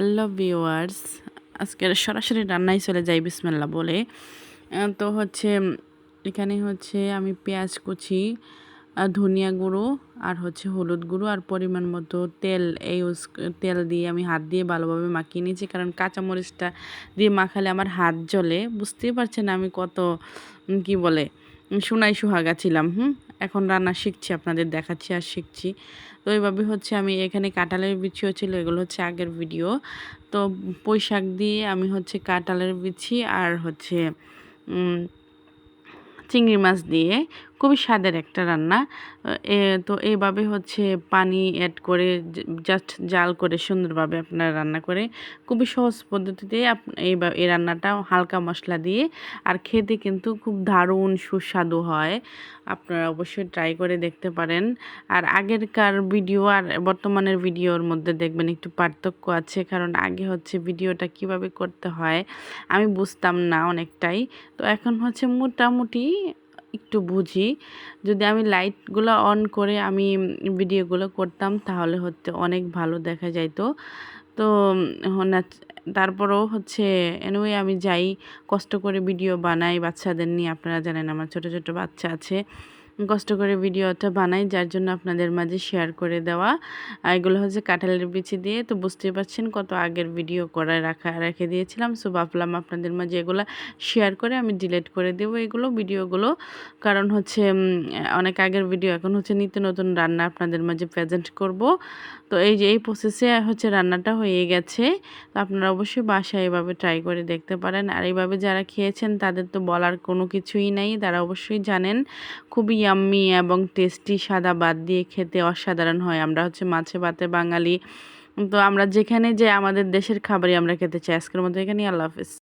Hello viewers আজকের সরাসরি রান্নায় চলে যাই বিসমেল্লা বলে। তো হচ্ছে, এখানে হচ্ছে আমি পেঁয়াজ কুচি ধনিয়া গুঁড়ো আর হচ্ছে হলুদ গুঁড়ো আর পরিমাণ মতো তেল, এই তেল দিয়ে আমি হাত দিয়ে ভালোভাবে মাখিয়ে নিয়েছি। কারণ কাঁচামরিচটা দিয়ে মাখালে আমার হাত জ্বলে। বুঝতেই পারছেন আমি কত কি বলে, সোনাই সুহাগা ছিলাম, হুম? এখন রান্না শিখছি, আপনাদের দেখাচ্ছি আর শিখছি। তো এইভাবে হচ্ছে আমি এখানে কাঁঠালের বিছিও ছিল এগুলো হচ্ছে আগের ভিডিও তো পুঁই দিয়ে আমি হচ্ছে কাঁঠালের বিছি আর হচ্ছে চিংড়ি মাছ দিয়ে খুবই স্বাদের একটা রান্না। তো এইভাবে হচ্ছে পানি অ্যাড করে জাস্ট জাল করে সুন্দরভাবে আপনারা রান্না করে খুবই সহজ পদ্ধতিতে এই এই রান্নাটা হালকা মশলা দিয়ে আর খেতে কিন্তু খুব দারুণ সুস্বাদু হয়। আপনারা অবশ্যই ট্রাই করে দেখতে পারেন। আর আগেরকার ভিডিও আর বর্তমানের ভিডিওর মধ্যে দেখবেন একটু পার্থক্য আছে কারণ আগে হচ্ছে ভিডিওটা কীভাবে করতে হয় আমি বুঝতাম না অনেকটাই। তো এখন হচ্ছে মোটামুটি একটু বুঝি। যদি আমি লাইটগুলো অন করে আমি ভিডিওগুলো করতাম, তাহলে হচ্ছে অনেক ভালো দেখা যাইতো। তো তারপরও হচ্ছে এনওয়ে আমি যাই, কষ্ট করে ভিডিও বানাই বাচ্চাদের নিয়ে। আপনারা জানেন আমার ছোট ছোট বাচ্চা আছে। কষ্ট করে ভিডিওটা বানাই, যার জন্য আপনাদের মাঝে শেয়ার করে দেওয়া। এগুলো হচ্ছে কাঁঠালের বিচি দিয়ে। তো বুঝতেই পারছেন কত আগের ভিডিও করে রাখা, রেখে দিয়েছিলাম। সো ভাবলাম আপনাদের মাঝে এগুলো শেয়ার করে আমি ডিলিট করে দেবো এগুলো ভিডিওগুলো কারণ হচ্ছে অনেক আগের ভিডিও এখন হচ্ছে নিত্য নতুন রান্না আপনাদের মাঝে প্রেজেন্ট করব। তো এই যে, এই প্রসেসে হচ্ছে রান্নাটা হয়ে গেছে। তো আপনারা অবশ্যই বাসায় এভাবে ট্রাই করে দেখতে পারেন। আর এইভাবে যারা খেয়েছেন, তাদের তো বলার কোনো কিছুই নাই। তারা অবশ্যই জানেন। খুবই ইয়াম্মি এবং টেস্টি সাদা বাদ দিয়ে খেতে অসাধারণ হয়। আমরা হচ্ছে মাছে ভাতে বাঙালি। তো আমরা যেখানে যে আমাদের দেশের খাবারই আমরা খেতে চাই। আজকের মতো এখানেই। আল্লাহ হাফেজ।